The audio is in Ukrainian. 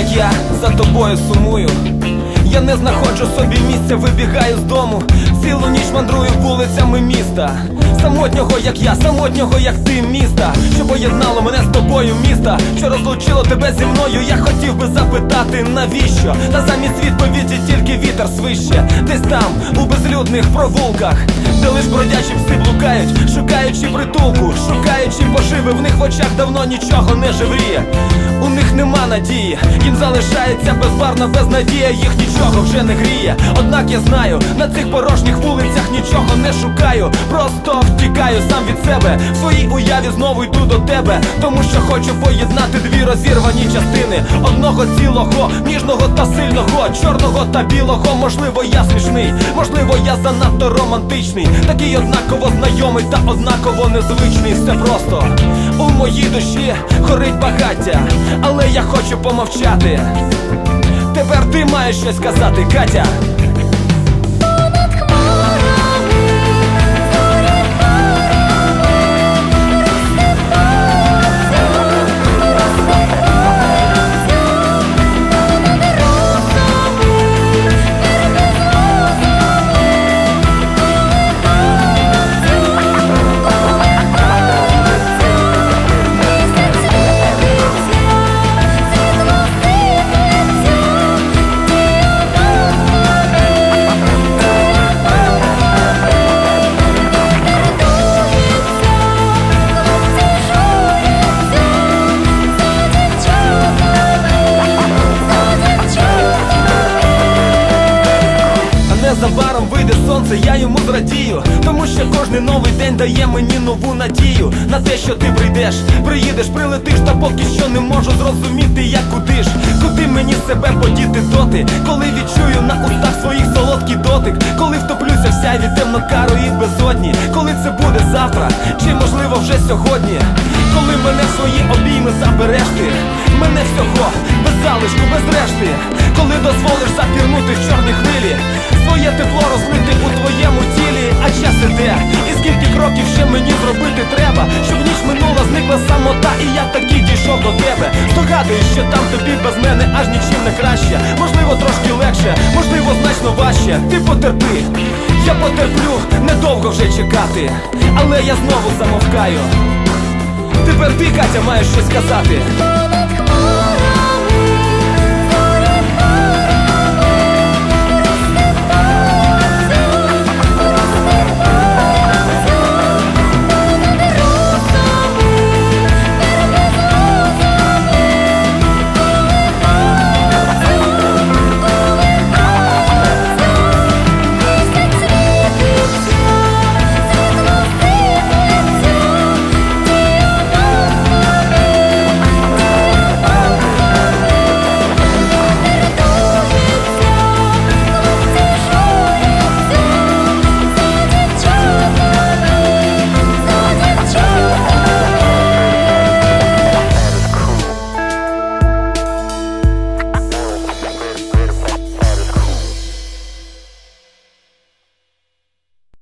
як я за тобою сумую. Я не знаходжу собі місця, вибігаю з дому. Цілу ніч мандрую вулицями міста. Самотнього, як я, самотнього, як ти, міста, що поєднало мене з тобою, міста, що розлучило тебе зі мною. Я хотів би запитати, навіщо? Та замість відповіді тільки вітер свище. Десь там, у безлюдних провулках, де лиш бродячі пси блукають, шукаючи притулку, шукаючи поживи, в них в очах давно нічого не живріє. У них нема надії, їм залишається безбарна безнадія, їх нічого вже не гріє. Однак я знаю, на цих порожніх вулицях нічого не шукаю. Просто втікаю сам від себе. В своїй уяві знову йду до тебе, тому що хочу поєднати дві розірвані частини одного цілого, ніжного та сильного, чорного та білого. Можливо, я смішний, можливо, я занадто романтичний, такий однаково знайомий та однаково незвичний. Все просто у моїй душі горить багаття, але я хочу помовчати. Тепер ти маєш щось сказати, Катя. Незабаром вийде сонце, я йому зрадію, тому що кожний новий день дає мені нову надію. На те, що ти прийдеш, приїдеш, прилетиш, та поки що не можу зрозуміти, як куди ж, куди мені себе подіти доти, коли відчую на устах своїх солодкий дотик, коли втоплюся в сяйві темно-карої безодні, коли це буде завтра, чи можливо вже сьогодні, коли мене в свої обійми забереш ти, мене всього залишку, без решти, коли дозволиш запірнути в чорні хвилі, своє тепло розлити у твоєму тілі, а час іде, і скільки кроків ще мені зробити треба, щоб ніч минула, зникла самота, і я таки дійшов до тебе. Здогадуюсь, що там тобі без мене аж нічим не краще. Можливо, трошки легше, можливо, значно важче. Ти потерпи, я потерплю, недовго вже чекати, але я знову замовкаю. Тепер ти, Катя, маєш щось сказати.